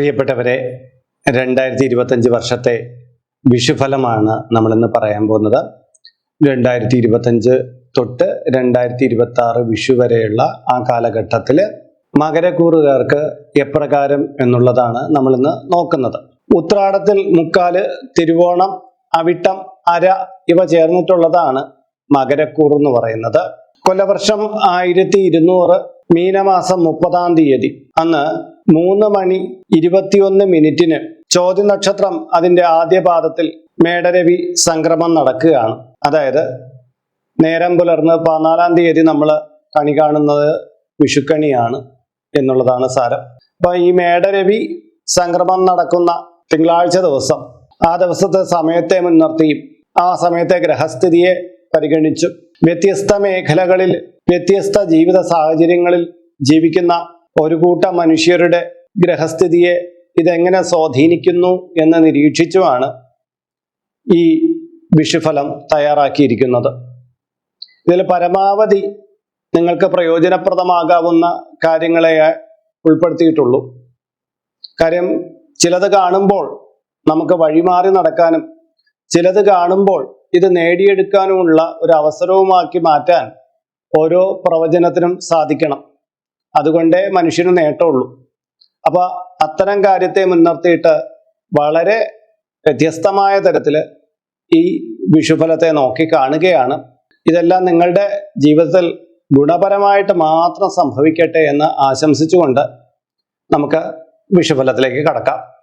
പ്രിയപ്പെട്ടവരെ രണ്ടായിരത്തി ഇരുപത്തഞ്ച് വർഷത്തെ വിഷുഫലമാണ് നമ്മളിന്ന് പറയാൻ പോകുന്നത്. രണ്ടായിരത്തി ഇരുപത്തഞ്ച് തൊട്ട് രണ്ടായിരത്തി ഇരുപത്തി ആറ് വിഷു വരെയുള്ള ആ കാലഘട്ടത്തിൽ മകരക്കൂറുകാർക്ക് എപ്രകാരം എന്നുള്ളതാണ് നമ്മളിന്ന് നോക്കുന്നത്. ഉത്രാടത്തിൽ മുക്കാൽ തിരുവോണം അവിട്ടം അര ഇവ ചേർന്നിട്ടുള്ളതാണ് മകരക്കൂർ എന്ന് പറയുന്നത്. കൊലവർഷം ആയിരത്തി ഇരുന്നൂറ് മീനമാസം മുപ്പതാം തീയതി. അന്ന് മൂന്ന് മണി ഇരുപത്തിയൊന്ന് മിനിറ്റിന് ചോദ്യ നക്ഷത്രം അതിന്റെ ആദ്യ പാദത്തിൽ മേടരവി സംക്രമം നടക്കുകയാണ്. അതായത് നേരം പുലർന്ന് പതിനാലാം തീയതി നമ്മൾ കണി കാണുന്നത് വിഷുക്കണിയാണ് എന്നുള്ളതാണ് സാരം. അപ്പൊ ഈ മേടരവി സംക്രമം നടക്കുന്ന തിങ്കളാഴ്ച ദിവസം ആ ദിവസത്തെ സമയത്തെ മുൻനിർത്തിയും ആ സമയത്തെ ഗ്രഹസ്ഥിതിയെ പരിഗണിച്ചും വ്യത്യസ്ത മേഖലകളിൽ വ്യത്യസ്ത ജീവിത സാഹചര്യങ്ങളിൽ ജീവിക്കുന്ന ഒരു കൂട്ടം മനുഷ്യരുടെ ഗ്രഹസ്ഥിതിയെ ഇതെങ്ങനെ സ്വാധീനിക്കുന്നു എന്ന് നിരീക്ഷിച്ചുമാണ് ഈ വിഷുഫലം തയ്യാറാക്കിയിരിക്കുന്നത്. ഇതിൽ പരമാവധി നിങ്ങൾക്ക് പ്രയോജനപ്രദമാകാവുന്ന കാര്യങ്ങളെ ഉൾപ്പെടുത്തിയിട്ടുള്ളൂ. കാര്യം ചിലത് കാണുമ്പോൾ നമുക്ക് വഴിമാറി നടക്കാനും ചിലത് കാണുമ്പോൾ ഇത് നേടിയെടുക്കാനുമുള്ള ഒരു അവസരവുമാക്കി മാറ്റാൻ ഓരോ പ്രവചനത്തിനും സാധിക്കണം. അതുകൊണ്ട് മനുഷ്യന് നേട്ടമുള്ളൂ. അപ്പൊ അത്തരം കാര്യത്തെ മുൻനിർത്തിയിട്ട് വളരെ വ്യത്യസ്തമായ തരത്തിൽ ഈ വിഷുഫലത്തെ നോക്കി കാണുകയാണ്. ഇതെല്ലാം നിങ്ങളുടെ ജീവിതത്തിൽ ഗുണപരമായിട്ട് മാത്രം സംഭവിക്കട്ടെ എന്ന് ആശംസിച്ചുകൊണ്ട് നമുക്ക് വിഷുഫലത്തിലേക്ക് കടക്കാം.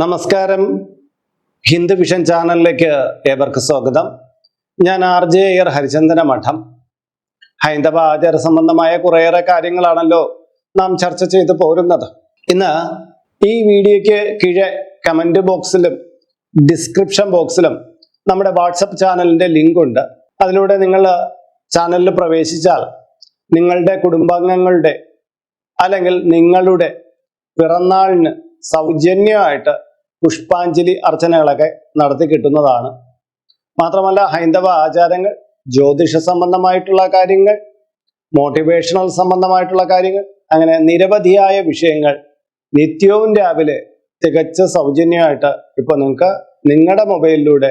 നമസ്കാരം. ഹിന്ദു വിഷൻ ചാനലിലേക്ക് ഏവർക്ക് സ്വാഗതം. ഞാൻ ആർ ജെ അയ്യർ ഹരിചന്ദന മഠം. ഹൈന്ദവ ആചാര സംബന്ധമായ കുറേയേറെ കാര്യങ്ങളാണല്ലോ നാം ചർച്ച ചെയ്തു പോരുന്നത്. ഇന്ന് ഈ വീഡിയോയ്ക്ക് കീഴെ കമന്റ് ബോക്സിലും ഡിസ്ക്രിപ്ഷൻ ബോക്സിലും നമ്മുടെ വാട്സപ്പ് ചാനലിന്റെ ലിങ്ക് ഉണ്ട്. അതിലൂടെ നിങ്ങൾ ചാനലിൽ പ്രവേശിച്ചാൽ നിങ്ങളുടെ കുടുംബാംഗങ്ങളുടെ അല്ലെങ്കിൽ നിങ്ങളുടെ പിറന്നാളിന് സൗജന്യമായിട്ട് പുഷ്പാഞ്ജലി അർച്ചനകളൊക്കെ നടത്തി കിട്ടുന്നതാണ്. മാത്രമല്ല ഹൈന്ദവ ആചാരങ്ങൾ ജ്യോതിഷ സംബന്ധമായിട്ടുള്ള കാര്യങ്ങൾ മോട്ടിവേഷണൽ സംബന്ധമായിട്ടുള്ള കാര്യങ്ങൾ അങ്ങനെ നിരവധിയായ വിഷയങ്ങൾ നിത്യവും രാവിലെ തികച്ച സൗജന്യമായിട്ട് ഇപ്പൊ നിങ്ങൾക്ക് നിങ്ങളുടെ മൊബൈലിലൂടെ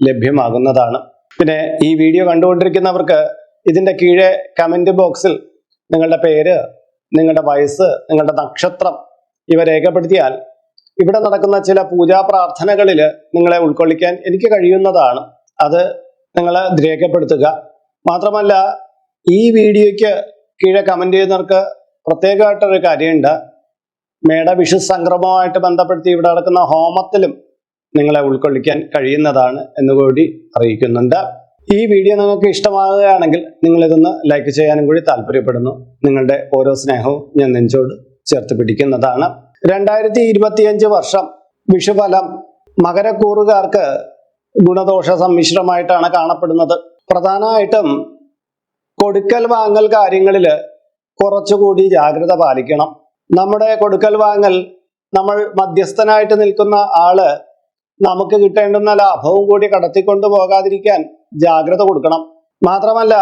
ലഭ്യമാകുന്നതാണ്. പിന്നെ ഈ വീഡിയോ കണ്ടുകൊണ്ടിരിക്കുന്നവർക്ക് ഇതിന്റെ കീഴെ കമന്റ് ബോക്സിൽ നിങ്ങളുടെ പേര് നിങ്ങളുടെ വയസ്സ് നിങ്ങളുടെ നക്ഷത്രം ഇവ രേഖപ്പെടുത്തിയാൽ ഇവിടെ നടക്കുന്ന ചില പൂജാ പ്രാർത്ഥനകളിൽ നിങ്ങളെ ഉൾക്കൊള്ളിക്കാൻ എനിക്ക് കഴിയുന്നതാണ്. അത് നിങ്ങൾ രേഖപ്പെടുത്തുക മാത്രമല്ല ഈ വീഡിയോയ്ക്ക് കീഴെ കമന്റ് ചെയ്യുന്നവർക്ക് പ്രത്യേകമായിട്ടൊരു കാര്യമുണ്ട്. മേട വിഷു സംക്രമമായിട്ട് ബന്ധപ്പെടുത്തി ഇവിടെ നടക്കുന്ന ഹോമത്തിലും നിങ്ങളെ ഉൾക്കൊള്ളിക്കാൻ കഴിയുന്നതാണ് എന്നുകൂടി അറിയിക്കുന്നുണ്ട്. ഈ വീഡിയോ നിങ്ങൾക്ക് ഇഷ്ടമാകുകയാണെങ്കിൽ നിങ്ങളിതൊന്ന് ലൈക്ക് ചെയ്യാനും കൂടി താല്പര്യപ്പെടുന്നു. നിങ്ങളുടെ ഓരോ സ്നേഹവും ഞാൻ നെഞ്ചോട് ചേർത്ത് പിടിക്കുന്നതാണ്. രണ്ടായിരത്തി ഇരുപത്തിയഞ്ച് വർഷം വിഷുഫലം മകരക്കൂറുകാർക്ക് ഗുണദോഷ സമ്മിശ്രമായിട്ടാണ് കാണപ്പെടുന്നത്. പ്രധാനമായിട്ടും കൊടുക്കൽ വാങ്ങൽ കാര്യങ്ങളിൽ കുറച്ചുകൂടി ജാഗ്രത പാലിക്കണം. നമ്മുടെ കൊടുക്കൽ വാങ്ങൽ നമ്മൾ മധ്യസ്ഥനായിട്ട് നിൽക്കുന്ന ആൾ നമുക്ക് കിട്ടേണ്ടുന്ന ലാഭവും കൂടി കടത്തിക്കൊണ്ടു പോകാതിരിക്കാൻ ജാഗ്രത കൊടുക്കണം. മാത്രമല്ല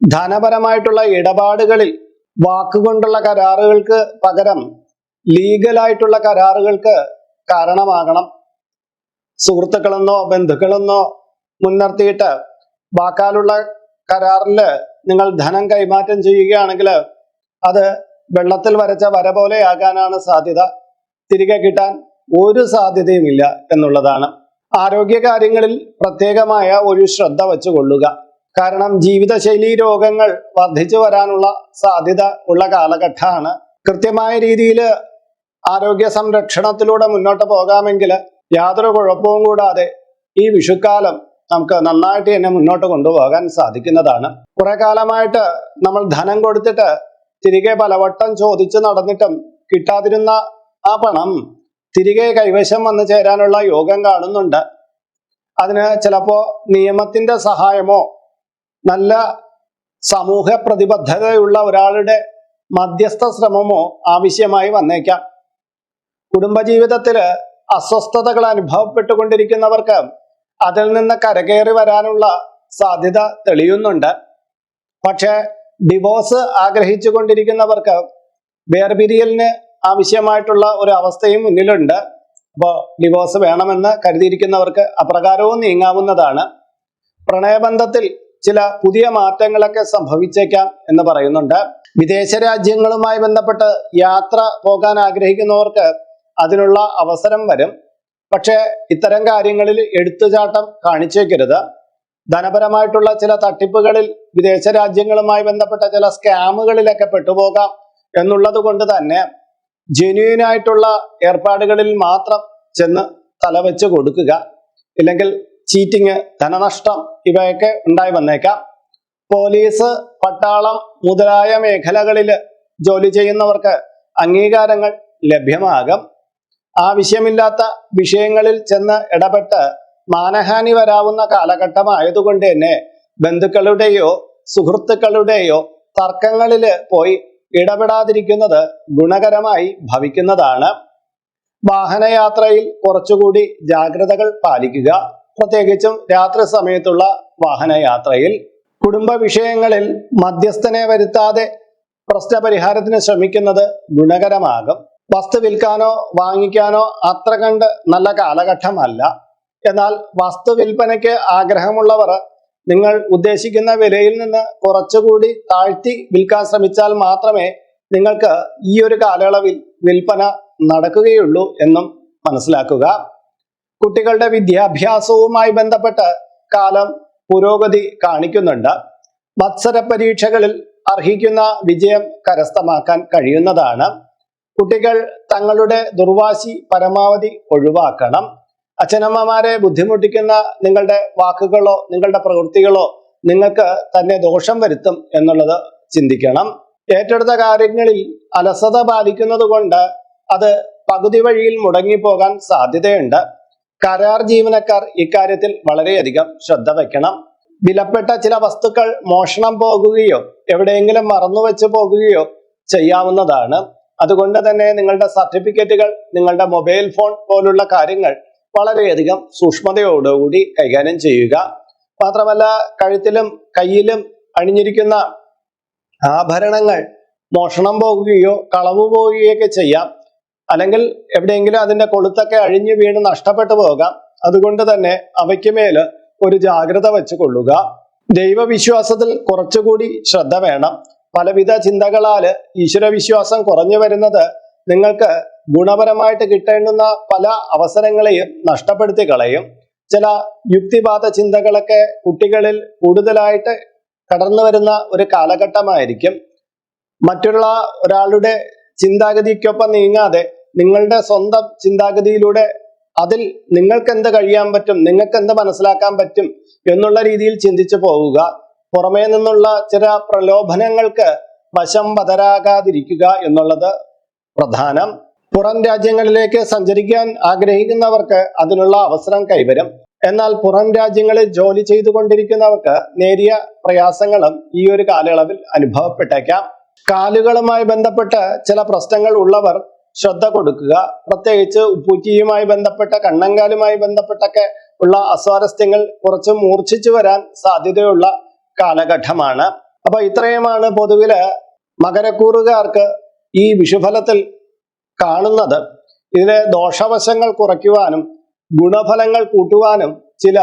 ധനപരമായിട്ടുള്ള ഇടപാടുകളിൽ വാക്കുകൊണ്ടുള്ള കരാറുകൾക്ക് പകരം ലീഗലായിട്ടുള്ള കരാറുകൾക്ക് കാരണമാകണം. സുഹൃത്തുക്കളെന്നോ ബന്ധുക്കളെന്നോ മുൻനിർത്തിയിട്ട് വാക്കാലുള്ള കരാറിൽ നിങ്ങൾ ധനം കൈമാറ്റം ചെയ്യുകയാണെങ്കിൽ അത് വെള്ളത്തിൽ വരച്ച വര പോലെ ആകാനാണ് സാധ്യത. തിരികെ കിട്ടാൻ ഒരു സാധ്യതയുമില്ല എന്നുള്ളതാണ്. ആരോഗ്യ കാര്യങ്ങളിൽ പ്രത്യേകമായ ഒരു ശ്രദ്ധ വെച്ചുകൊള്ളുക. കാരണം ജീവിതശൈലി രോഗങ്ങൾ വർദ്ധിച്ചു വരാനുള്ള സാധ്യത ഉള്ള കാലഘട്ടമാണ്. കൃത്യമായ രീതിയിൽ ആരോഗ്യ സംരക്ഷണത്തിലൂടെ മുന്നോട്ട് പോകാമെങ്കിൽ യാതൊരു കുഴപ്പവും കൂടാതെ ഈ വിഷുക്കാലം നമുക്ക് നന്നായിട്ട് തന്നെ മുന്നോട്ട് കൊണ്ടുപോകാൻ സാധിക്കുന്നതാണ്. കുറെ കാലമായിട്ട് നമ്മൾ ധനം കൊടുത്തിട്ട് തിരികെ പലവട്ടം ചോദിച്ചു നടന്നിട്ടും കിട്ടാതിരുന്ന ആ പണം തിരികെ കൈവശം വന്നു ചേരാനുള്ള യോഗം കാണുന്നുണ്ട്. അതിന് ചിലപ്പോ നിയമത്തിന്റെ സഹായമോ നല്ല സമൂഹ പ്രതിബദ്ധതയുള്ള ഒരാളുടെ മധ്യസ്ഥ ശ്രമമോ ആവശ്യമായി വന്നേക്കാം. കുടുംബജീവിതത്തിൽ അസ്വസ്ഥതകൾ അനുഭവപ്പെട്ടുകൊണ്ടിരിക്കുന്നവർക്ക് അതിൽ നിന്ന് കരകയറി വരാനുള്ള സാധ്യത തെളിയുന്നുണ്ട്. പക്ഷേ ഡിവോഴ്സ് ആഗ്രഹിച്ചു കൊണ്ടിരിക്കുന്നവർക്ക് വേർപിരിയലിന് ആവശ്യമായിട്ടുള്ള ഒരു അവസ്ഥയും മുന്നിലുണ്ട്. അപ്പോൾ ഡിവോഴ്സ് വേണമെന്ന് കരുതിയിരിക്കുന്നവർക്ക് അപ്രകാരവും നീങ്ങാവുന്നതാണ്. പ്രണയബന്ധത്തിൽ ചില പുതിയ മാറ്റങ്ങളൊക്കെ സംഭവിച്ചേക്കാം എന്ന് പറയുന്നുണ്ട്. വിദേശ രാജ്യങ്ങളുമായി ബന്ധപ്പെട്ട് യാത്ര പോകാൻ ആഗ്രഹിക്കുന്നവർക്ക് അതിനുള്ള അവസരം വരും. പക്ഷേ ഇത്തരം കാര്യങ്ങളിൽ എടുത്തുചാട്ടം കാണിച്ചേക്കരുത്. ധനപരമായിട്ടുള്ള ചില തട്ടിപ്പുകളിൽ വിദേശ രാജ്യങ്ങളുമായി ബന്ധപ്പെട്ട ചില സ്കാമുകളിലൊക്കെ പെട്ടുപോകാം എന്നുള്ളത് കൊണ്ട് തന്നെ ജെന്യൂൻ ആയിട്ടുള്ള ഏർപ്പാടുകളിൽ മാത്രം ചെന്ന് തലവെച്ച് കൊടുക്കുക. ഇല്ലെങ്കിൽ ചീറ്റിങ് ധനനഷ്ടം ഇവയൊക്കെ ഉണ്ടായി വന്നേക്കാം. പോലീസ് പട്ടാളം മുതലായ മേഖലകളിൽ ജോലി ചെയ്യുന്നവർക്ക് അംഗീകാരങ്ങൾ ലഭ്യമാകും. ആവശ്യമില്ലാത്ത വിഷയങ്ങളിൽ ചെന്ന് ഇടപെട്ട് മാനഹാനി വരാവുന്ന കാലഘട്ടമായതുകൊണ്ട് തന്നെ ബന്ധുക്കളുടെയോ സുഹൃത്തുക്കളുടെയോ തർക്കങ്ങളിൽ പോയി ഇടപെടാതിരിക്കുന്നത് ഗുണകരമായി ഭവിക്കുന്നതാണ്. വാഹനയാത്രയിൽ കുറച്ചുകൂടി ജാഗ്രതകൾ പാലിക്കുക. പ്രത്യേകിച്ചും രാത്രി സമയത്തുള്ള വാഹനയാത്രയിൽ. കുടുംബ വിഷയങ്ങളിൽ മധ്യസ്ഥനെ വരുത്താതെ പ്രശ്നപരിഹാരത്തിന് ശ്രമിക്കുന്നത് ഗുണകരമാകും. വസ്തു വിൽക്കാനോ വാങ്ങിക്കാനോ അത്ര കണ്ട് നല്ല കാലഘട്ടമല്ല. എന്നാൽ വസ്തു വിൽപ്പനയ്ക്ക് ആഗ്രഹമുള്ളവർ നിങ്ങൾ ഉദ്ദേശിക്കുന്ന വിലയിൽ നിന്ന് കുറച്ചുകൂടി താഴ്ത്തി വിൽക്കാൻ ശ്രമിച്ചാൽ മാത്രമേ നിങ്ങൾക്ക് ഈ ഒരു കാലയളവിൽ വിൽപ്പന നടക്കുകയുള്ളൂ എന്നും മനസ്സിലാക്കുക. കുട്ടികളുടെ വിദ്യാഭ്യാസവുമായി ബന്ധപ്പെട്ട് കാലം പുരോഗതി കാണിക്കുന്നുണ്ട്. മത്സര പരീക്ഷകളിൽ അർഹിക്കുന്ന വിജയം കരസ്ഥമാക്കാൻ കഴിയുന്നതാണ്. കുട്ടികൾ തങ്ങളുടെ ദുർവാശി പരമാവധി ഒഴിവാക്കണം. അച്ഛനമ്മമാരെ ബുദ്ധിമുട്ടിക്കുന്ന നിങ്ങളുടെ വാക്കുകളോ നിങ്ങളുടെ പ്രവൃത്തികളോ നിങ്ങൾക്ക് തന്നെ ദോഷം വരുത്തും എന്നുള്ളത് ചിന്തിക്കണം. ഏറ്റെടുത്ത കാര്യങ്ങളിൽ അലസത പാലിക്കുന്നത് കൊണ്ട് അത് പകുതി വഴിയിൽ മുടങ്ങിപ്പോകാൻ സാധ്യതയുണ്ട്. കരാർ ജീവനക്കാർ ഇക്കാര്യത്തിൽ വളരെയധികം ശ്രദ്ധ വയ്ക്കണം വിലപ്പെട്ട ചില വസ്തുക്കൾ മോഷണം പോകുകയോ എവിടെയെങ്കിലും മറന്നുവെച്ച് പോകുകയോ ചെയ്യാവുന്നതാണ്. അതുകൊണ്ട് തന്നെ നിങ്ങളുടെ സർട്ടിഫിക്കറ്റുകൾ നിങ്ങളുടെ മൊബൈൽ ഫോൺ പോലുള്ള കാര്യങ്ങൾ വളരെയധികം സൂക്ഷ്മതയോടുകൂടി കൈകാര്യം ചെയ്യുക. മാത്രമല്ല കഴുത്തിലും കയ്യിലും അണിഞ്ഞിരിക്കുന്ന ആഭരണങ്ങൾ മോഷണം പോകുകയോ കളവ് പോവുകയൊക്കെ ചെയ്യാം. അല്ലെങ്കിൽ എവിടെയെങ്കിലും അതിന്റെ കൊളുത്തൊക്കെ അഴിഞ്ഞു വീണ് നഷ്ടപ്പെട്ടു പോകാം. അതുകൊണ്ട് തന്നെ അവയ്ക്ക് മേൽ ഒരു ജാഗ്രത വെച്ച് കൊള്ളുക ദൈവവിശ്വാസത്തിൽ കുറച്ചുകൂടി ശ്രദ്ധ വേണം. പലവിധ ചിന്തകളാൽ ഈശ്വരവിശ്വാസം കുറഞ്ഞു വരുന്നത് നിങ്ങൾക്ക് ഗുണപരമായിട്ട് കിട്ടേണ്ടുന്ന പല അവസരങ്ങളെയും നഷ്ടപ്പെടുത്തി കളയും. ചില യുക്തിവാദ ചിന്തകളൊക്കെ കുട്ടികളിൽ കൂടുതലായിട്ട് കടന്നു വരുന്ന ഒരു കാലഘട്ടമായിരിക്കും. മറ്റുള്ള ഒരാളുടെ ചിന്താഗതിക്കൊപ്പം നീങ്ങാതെ നിങ്ങളുടെ സ്വന്തം ചിന്താഗതിയിലൂടെ അതിൽ നിങ്ങൾക്ക് എന്ത് കഴിയാൻ പറ്റും നിങ്ങൾക്ക് എന്ത് മനസ്സിലാക്കാൻ പറ്റും എന്നുള്ള രീതിയിൽ ചിന്തിച്ചു പോവുക. പുറമേ നിന്നുള്ള ചില പ്രലോഭനങ്ങൾക്ക് വശം പതരാകാതിരിക്കുക എന്നുള്ളത് പ്രധാനം. പുറം രാജ്യങ്ങളിലേക്ക് സഞ്ചരിക്കാൻ ആഗ്രഹിക്കുന്നവർക്ക് അതിനുള്ള അവസരം കൈവരും. എന്നാൽ പുറം രാജ്യങ്ങളിൽ ജോലി ചെയ്തുകൊണ്ടിരിക്കുന്നവർക്ക് നേരിയ പ്രയാസങ്ങളും ഈ ഒരു കാലയളവിൽ അനുഭവപ്പെട്ടേക്കാം. കാലുകളുമായി ബന്ധപ്പെട്ട് ചില പ്രശ്നങ്ങൾ ഉള്ളവർ ശ്രദ്ധ കൊടുക്കുക. പ്രത്യേകിച്ച് ഉപ്പൂറ്റിയുമായി ബന്ധപ്പെട്ട കണ്ണങ്കാലുമായി ബന്ധപ്പെട്ടൊക്കെ ഉള്ള അസ്വാരസ്യങ്ങൾ കുറച്ച് മൂർച്ഛിച്ചു വരാൻ സാധ്യതയുള്ള കാലഘട്ടമാണ്. അപ്പൊ ഇത്രയുമാണ് പൊതുവിൽ മകരക്കൂറുകാർക്ക് ഈ വിഷുഫലത്തിൽ കാണുന്നത്. ഇതിലെ ദോഷവശങ്ങൾ കുറയ്ക്കുവാനും ഗുണഫലങ്ങൾ കൂട്ടുവാനും ചില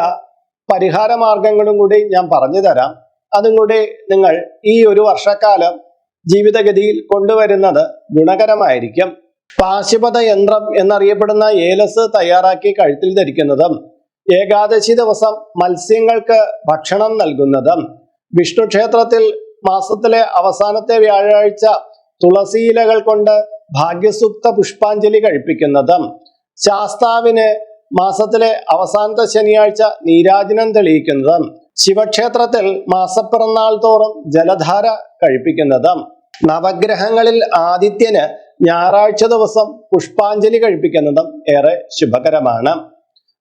പരിഹാര മാർഗങ്ങളും കൂടി ഞാൻ പറഞ്ഞു തരാം. അതും കൂടി നിങ്ങൾ ഈ ഒരു വർഷക്കാലം ജീവിതഗതിയിൽ കൊണ്ടുവരുന്നത് ഗുണകരമായിരിക്കും. പാശുപത യന്ത്രം എന്നറിയപ്പെടുന്ന ഏലസ് തയ്യാറാക്കി കഴുത്തിൽ ധരിക്കുന്നതും ഏകാദശി ദിവസം മത്സ്യങ്ങൾക്ക് ഭക്ഷണം നൽകുന്നതും വിഷ്ണു ക്ഷേത്രത്തിൽ മാസത്തിലെ അവസാനത്തെ വ്യാഴാഴ്ച തുളസിയിലകൾ കൊണ്ട് ഭാഗ്യസുക്ത പുഷ്പാഞ്ജലി കഴിപ്പിക്കുന്നതും ശാസ്താവിന് മാസത്തിലെ അവസാനത്തെ ശനിയാഴ്ച നീരാജനം തെളിയിക്കുന്നതും ശിവക്ഷേത്രത്തിൽ മാസപ്പിറന്നാൾ തോറും ജലധാര കഴിപ്പിക്കുന്നതും നവഗ്രഹങ്ങളിൽ ആദിത്യന് ഞായറാഴ്ച ദിവസം പുഷ്പാഞ്ജലി കഴിപ്പിക്കുന്നതും ഏറെ ശുഭകരമാണ്.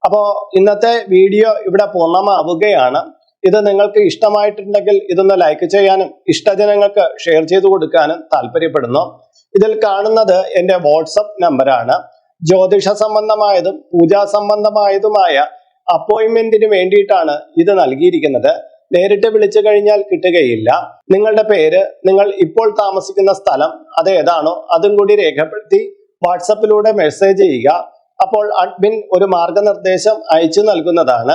അപ്പോ ഇന്നത്തെ വീഡിയോ ഇവിടെ പൂർണമാവുകയാണ്. ഇത് നിങ്ങൾക്ക് ഇഷ്ടമായിട്ടുണ്ടെങ്കിൽ ഇതൊന്ന് ലൈക്ക് ചെയ്യാനും ഇഷ്ടജനങ്ങൾക്ക് ഷെയർ ചെയ്തു കൊടുക്കാനും താല്പര്യപ്പെടുന്നു. ഇതിൽ കാണുന്നത് എന്റെ വാട്സപ്പ് നമ്പറാണ് ജ്യോതിഷ സംബന്ധമായതും പൂജാ സംബന്ധമായതുമായ അപ്പോയിന്റ്മെന്റിന് വേണ്ടിയിട്ടാണ് ഇത് നൽകിയിരിക്കുന്നത്. നേരിട്ട് വിളിച്ചു കഴിഞ്ഞാൽ കിട്ടുകയില്ല. നിങ്ങളുടെ പേര് നിങ്ങൾ ഇപ്പോൾ താമസിക്കുന്ന സ്ഥലം അത് ഏതാണോ അതും കൂടി രേഖപ്പെടുത്തി വാട്സപ്പിലൂടെ മെസ്സേജ് ചെയ്യുക. അപ്പോൾ അഡ്മിൻ ഒരു മാർഗനിർദ്ദേശം അയച്ചു നൽകുന്നതാണ്.